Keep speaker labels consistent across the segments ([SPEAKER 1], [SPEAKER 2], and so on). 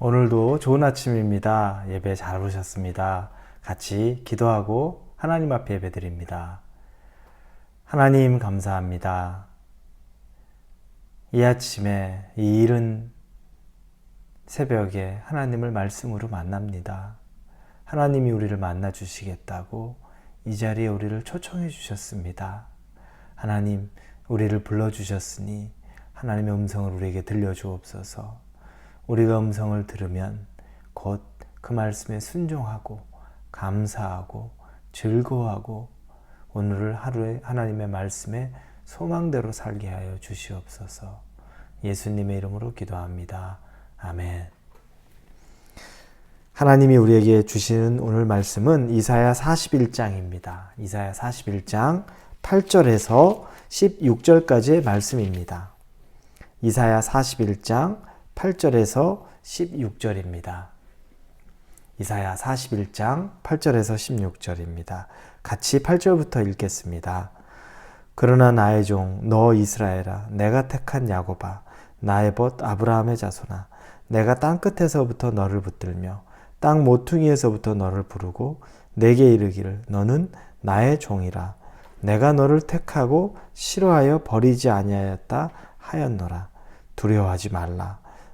[SPEAKER 1] 오늘도 좋은 아침입니다. 예배 잘 오셨습니다. 같이 기도하고 하나님 앞에 예배 드립니다. 하나님 감사합니다. 이 아침에 이 이른 새벽에 하나님을 말씀으로 만납니다. 하나님이 우리를 만나 주시겠다고 이 자리에 우리를 초청해 주셨습니다. 하나님, 우리를 불러 주셨으니 하나님의 음성을 우리에게 들려 주옵소서. 우리가 음성을 들으면 곧 그 말씀에 순종하고 감사하고 즐거워하고 오늘을 하루에 하나님의 말씀에 소망대로 살게 하여 주시옵소서. 예수님의 이름으로 기도합니다. 아멘. 하나님이 우리에게 주시는 오늘 말씀은 이사야 41장입니다. 이사야 41장 8절에서 16절까지의 말씀입니다. 이사야 41장 8절에서 16절입니다. 이사야 41장 8절에서 16절입니다. 같이 8절부터 읽겠습니다. 그러나 나의 종 너 이스라엘아 내가 택한 야곱아 나의 벗 아브라함의 자손아 내가 땅 끝에서부터 너를 붙들며 땅 모퉁이에서부터 너를 부르고 내게 이르기를 너는 나의 종이라 내가 너를 택하고 싫어하여 버리지 아니하였다 하였노라 두려워하지 말라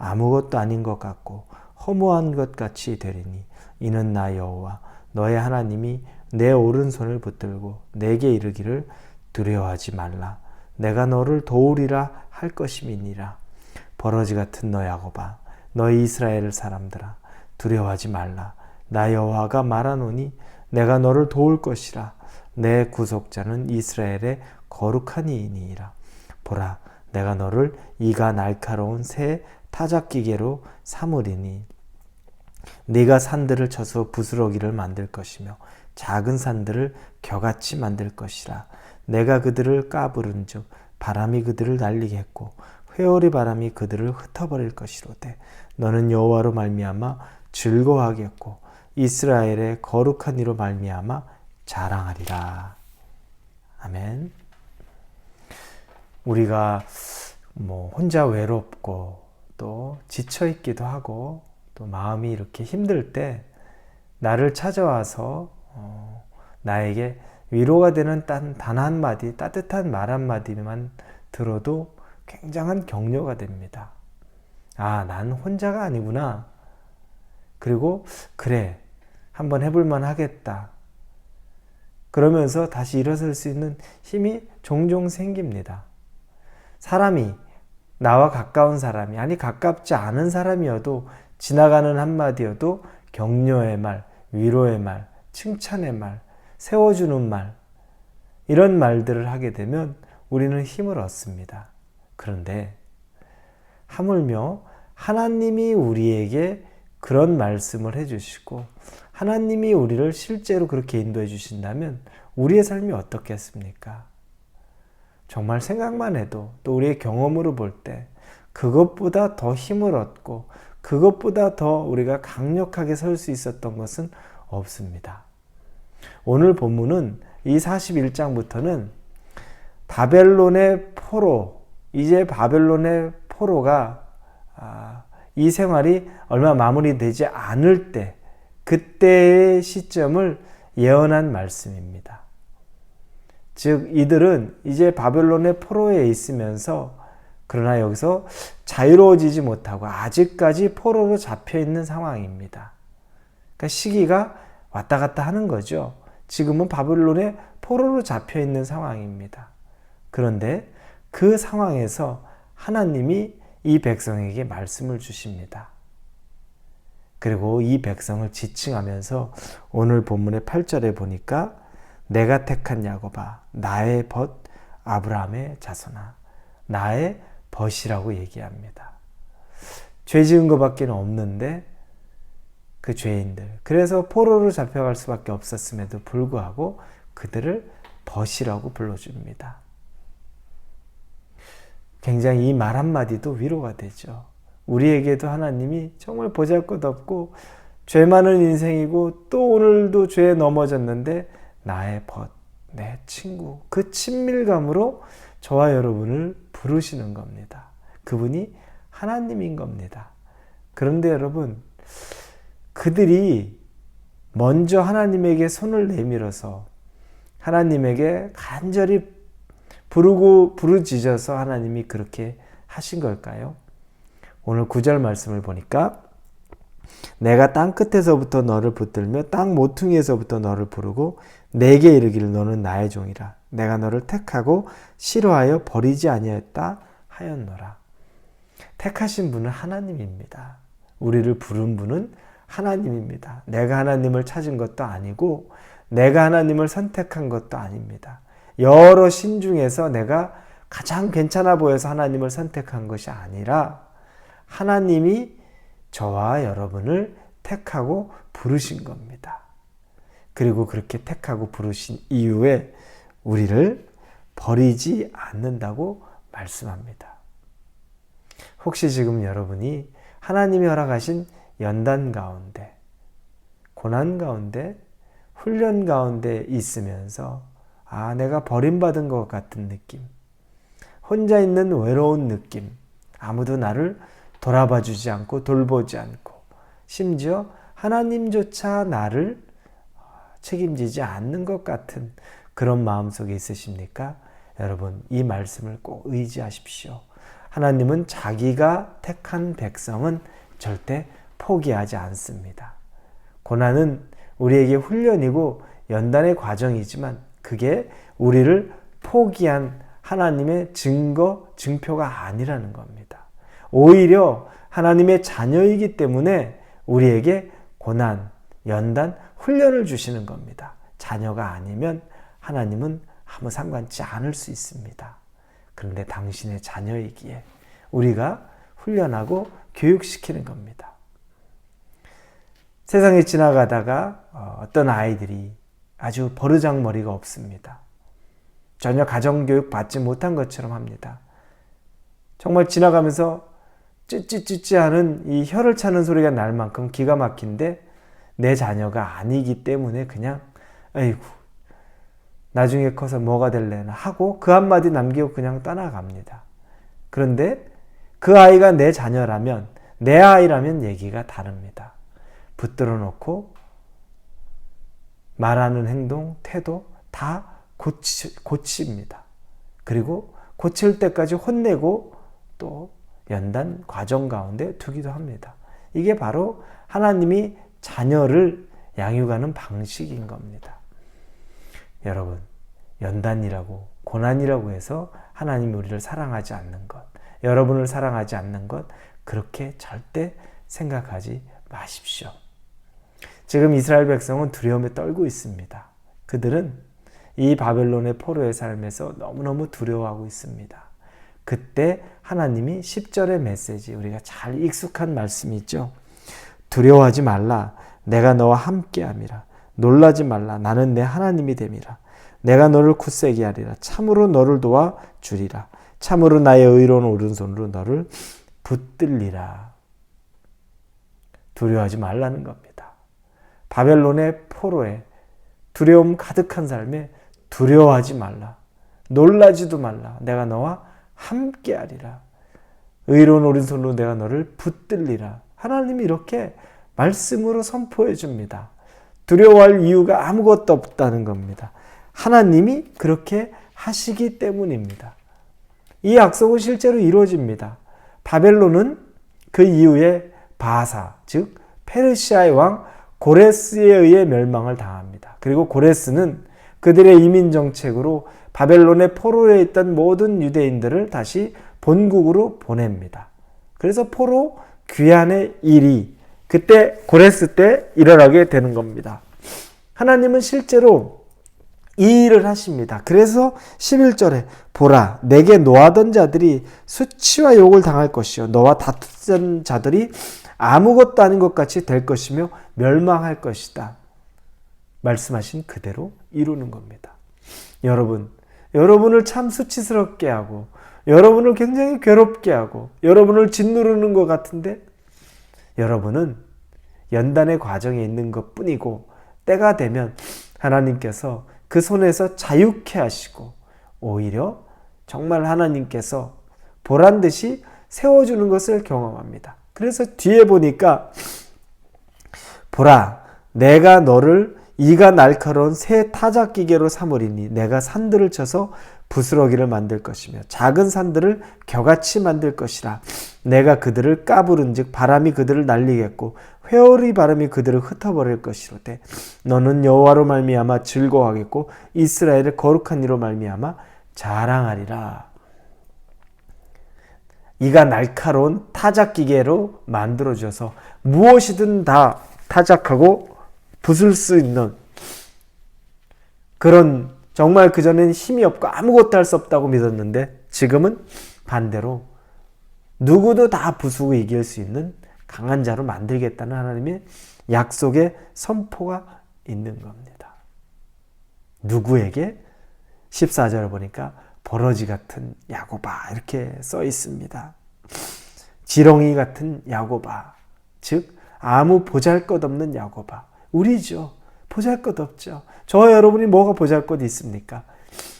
[SPEAKER 1] 아무것도 아닌 것 같고 허무한 것 같이 되리니 이는 나 여호와 너의 하나님이 내 오른손을 붙들고 내게 이르기를 두려워하지 말라. 내가 너를 도우리라 할 것임이니라. 버러지 같은 너 야곱아 너희 이스라엘 사람들아 두려워하지 말라. 나 여호와가 말하노니 내가 너를 도울 것이라. 내 구속자는 이스라엘의 거룩한 이이니이라. 보라 내가 너를 이가 날카로운 새 타작기계로 삼으리니 네가 산들을 쳐서 부스러기를 만들 것이며 작은 산들을 겨같이 만들 것이라 내가 그들을 까부른즉 바람이 그들을 날리겠고 회오리 바람이 그들을 흩어버릴 것이로되 너는 여호와로 말미암아 즐거워하겠고 이스라엘의 거룩한 이로 말미암아 자랑하리라. 아멘. 우리가 뭐 혼자 외롭고 또 지쳐 있기도 하고 또 마음이 이렇게 힘들 때 나를 찾아와서 어, 나에게 위로가 되는 단한 마디, 따뜻한 말 한마디만 들어도 굉장한 격려가 됩니다. 아, 난 혼자가 아니구나. 그리고, 그래, 한번 해볼만 하겠다. 그러면서 다시 일어설 수 있는 힘이 종종 생깁니다. 사람이, 나와 가까운 사람이, 아니, 가깝지 않은 사람이어도 지나가는 한마디여도 격려의 말, 위로의 말, 칭찬의 말, 세워주는 말, 이런 말들을 하게 되면 우리는 힘을 얻습니다. 그런데 하물며 하나님이 우리에게 그런 말씀을 해주시고 하나님이 우리를 실제로 그렇게 인도해 주신다면 우리의 삶이 어떻겠습니까? 정말 생각만 해도 또 우리의 경험으로 볼 때 그것보다 더 힘을 얻고 그것보다 더 우리가 강력하게 설 수 있었던 것은 없습니다. 오늘 본문은 이 41장부터는 바벨론의 포로, 이제 바벨론의 포로가 아, 이 생활이 얼마 마무리되지 않을 때, 그때의 시점을 예언한 말씀입니다. 즉, 이들은 이제 바벨론의 포로에 있으면서 그러나 여기서 자유로워지지 못하고 아직까지 포로로 잡혀 있는 상황입니다. 그러니까 시기가 왔다 갔다 하는 거죠. 지금은 바벨론의 포로로 잡혀 있는 상황입니다. 그런데 그 상황에서 하나님이 이 백성에게 말씀을 주십니다. 그리고 이 백성을 지칭하면서 오늘 본문의 8절에 보니까 내가 택한 야곱아 나의 벗 아브라함의 자손아 나의 벗이라고 얘기합니다. 죄 지은 것밖에 없는데 그 죄인들. 그래서 포로로 잡혀갈 수밖에 없었음에도 불구하고 그들을 벗이라고 불러줍니다. 굉장히 이 말 한마디도 위로가 되죠. 우리에게도 하나님이 정말 보잘 것 없고 죄 많은 인생이고 또 오늘도 죄에 넘어졌는데 나의 벗, 내 친구, 그 친밀감으로 저와 여러분을 부르시는 겁니다. 그분이 하나님인 겁니다. 그런데 여러분, 그들이 먼저 하나님에게 손을 내밀어서 하나님에게 간절히 부르고 부르짖어서 하나님이 그렇게 하신 걸까요? 오늘 구절 말씀을 보니까 내가 땅 끝에서부터 너를 붙들며 땅 모퉁이에서부터 너를 부르고 내게 이르기를 너는 나의 종이라 내가 너를 택하고 싫어하여 버리지 아니하였다 하였노라. 택하신 분은 하나님입니다. 우리를 부른 분은 하나님입니다. 내가 하나님을 찾은 것도 아니고 내가 하나님을 선택한 것도 아닙니다. 여러 신 중에서 내가 가장 괜찮아 보여서 하나님을 선택한 것이 아니라 하나님이 저와 여러분을 택하고 부르신 겁니다. 그리고 그렇게 택하고 부르신 이후에 우리를 버리지 않는다고 말씀합니다. 혹시 지금 여러분이 하나님이 허락하신 연단 가운데, 고난 가운데, 훈련 가운데 있으면서 아, 내가 버림받은 것 같은 느낌, 혼자 있는 외로운 느낌, 아무도 나를 돌아봐 주지 않고 돌보지 않고, 심지어 하나님조차 나를 책임지지 않는 것 같은 그런 마음 속에 있으십니까? 여러분, 이 말씀을 꼭 의지하십시오. 하나님은 자기가 택한 백성은 절대 포기하지 않습니다. 고난은 우리에게 훈련이고 연단의 과정이지만 그게 우리를 포기한 하나님의 증거, 증표가 아니라는 겁니다. 오히려 하나님의 자녀이기 때문에 우리에게 고난, 연단, 훈련을 주시는 겁니다. 자녀가 아니면 하나님은 아무 상관치 않을 수 있습니다. 그런데 당신의 자녀이기에 우리가 훈련하고 교육시키는 겁니다. 세상에 지나가다가 어떤 아이들이 아주 버르장머리가 없습니다. 전혀 가정교육 받지 못한 것처럼 합니다. 정말 지나가면서 찌찌찌찌 하는 이 혀를 차는 소리가 날 만큼 기가 막힌데 내 자녀가 아니기 때문에 그냥 아이고 나중에 커서 뭐가 될래나 하고 그 한마디 남기고 그냥 떠나갑니다. 그런데 그 아이가 내 자녀라면 내 아이라면 얘기가 다릅니다. 붙들어 놓고 말하는 행동, 태도 다 고치, 고칩니다. 그리고 고칠 때까지 혼내고 또 연단 과정 가운데 두기도 합니다. 이게 바로 하나님이 자녀를 양육하는 방식인 겁니다. 여러분, 연단이라고, 고난이라고 해서 하나님이 우리를 사랑하지 않는 것, 여러분을 사랑하지 않는 것, 그렇게 절대 생각하지 마십시오. 지금 이스라엘 백성은 두려움에 떨고 있습니다. 그들은 이 바벨론의 포로의 삶에서 너무너무 두려워하고 있습니다. 그때 하나님이 10절의 메시지, 우리가 잘 익숙한 말씀이 있죠. 두려워하지 말라. 내가 너와 함께 함이라. 놀라지 말라. 나는 내 하나님이 됨이라. 내가 너를 굳세게 하리라. 참으로 너를 도와 주리라. 참으로 나의 의로운 오른손으로 너를 붙들리라. 두려워하지 말라는 겁니다. 바벨론의 포로에 두려움 가득한 삶에 두려워하지 말라. 놀라지도 말라. 내가 너와 함께 하리라. 의로운 오른손으로 내가 너를 붙들리라. 하나님이 이렇게 말씀으로 선포해 줍니다. 두려워할 이유가 아무것도 없다는 겁니다. 하나님이 그렇게 하시기 때문입니다. 이 약속은 실제로 이루어집니다. 바벨론은 그 이후에 바사, 즉 페르시아의 왕 고레스에 의해 멸망을 당합니다. 그리고 고레스는 그들의 이민 정책으로 바벨론의 포로에 있던 모든 유대인들을 다시 본국으로 보냅니다. 그래서 포로 귀환의 일이 그때 고레스 때 일어나게 되는 겁니다. 하나님은 실제로 이 일을 하십니다. 그래서 11절에 보라 내게 노하던 자들이 수치와 욕을 당할 것이요 너와 다투던 자들이 아무것도 아닌 것 같이 될 것이며 멸망할 것이다. 말씀하신 그대로 이루는 겁니다. 여러분, 여러분을 참 수치스럽게 하고, 여러분을 굉장히 괴롭게 하고, 여러분을 짓누르는 것 같은데, 여러분은 연단의 과정에 있는 것 뿐이고, 때가 되면 하나님께서 그 손에서 자유케 하시고, 오히려 정말 하나님께서 보란 듯이 세워주는 것을 경험합니다. 그래서 뒤에 보니까, 보라, 내가 너를 이가 날카로운 새 타작 기계로 삼으리니 내가 산들을 쳐서 부스러기를 만들 것이며 작은 산들을 겨같이 만들 것이라. 내가 그들을 까부른즉 바람이 그들을 날리겠고 회오리 바람이 그들을 흩어버릴 것이로되 너는 여호와로 말미암아 즐거워하겠고 이스라엘의 거룩한 이로 말미암아 자랑하리라. 이가 날카로운 타작 기계로 만들어져서 무엇이든 다 타작하고 부술 수 있는 그런 정말 그전엔 힘이 없고 아무것도 할 수 없다고 믿었는데 지금은 반대로 누구도 다 부수고 이길 수 있는 강한 자로 만들겠다는 하나님의 약속의 선포가 있는 겁니다. 누구에게 14절을 보니까 버러지 같은 야고바 이렇게 써 있습니다. 지렁이 같은 야고바 즉 아무 보잘것없는 야고바 우리죠. 보잘 것 없죠. 저 여러분이 뭐가 보잘것 있습니까?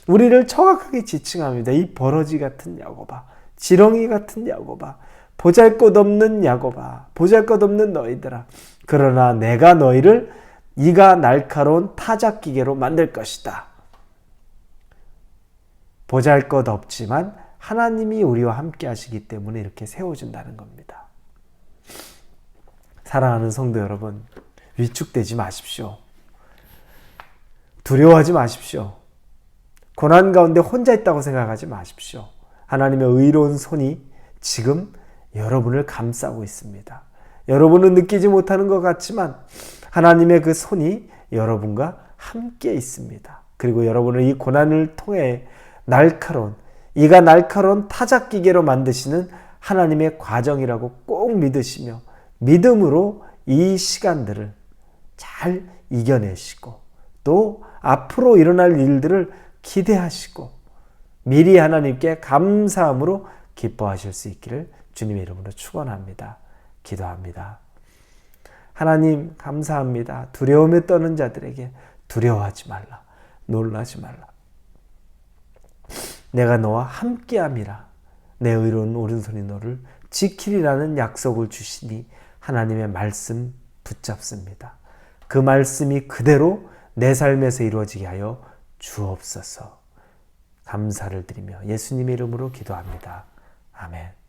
[SPEAKER 1] 우리를 정확하게 지칭합니다. 이 버러지 같은 야고바, 지렁이 같은 야고바, 보잘 것 없는 야고바, 보잘 것 없는 너희들아. 그러나 내가 너희를 이가 날카로운 타작 기계로 만들 것이다. 보잘 것 없지만 하나님이 우리와 함께 하시기 때문에 이렇게 세워준다는 겁니다. 사랑하는 성도 여러분, 위축되지 마십시오. 두려워하지 마십시오. 고난 가운데 혼자 있다고 생각하지 마십시오. 하나님의 의로운 손이 지금 여러분을 감싸고 있습니다. 여러분은 느끼지 못하는 것 같지만 하나님의 그 손이 여러분과 함께 있습니다. 그리고 여러분을 이 고난을 통해 날카로운, 이가 날카로운 타작기계로 만드시는 하나님의 과정이라고 꼭 믿으시며 믿음으로 이 시간들을 잘 이겨내시고 또 앞으로 일어날 일들을 기대하시고 미리 하나님께 감사함으로 기뻐하실 수 있기를 주님의 이름으로 축원합니다. 기도합니다. 하나님 감사합니다. 두려움에 떠는 자들에게 두려워하지 말라. 놀라지 말라. 내가 너와 함께함이라. 내 의로운 오른손이 너를 지키리라는 약속을 주시니 하나님의 말씀 붙잡습니다. 그 말씀이 그대로 내 삶에서 이루어지게 하여 주옵소서. 감사를 드리며 예수님의 이름으로 기도합니다. 아멘.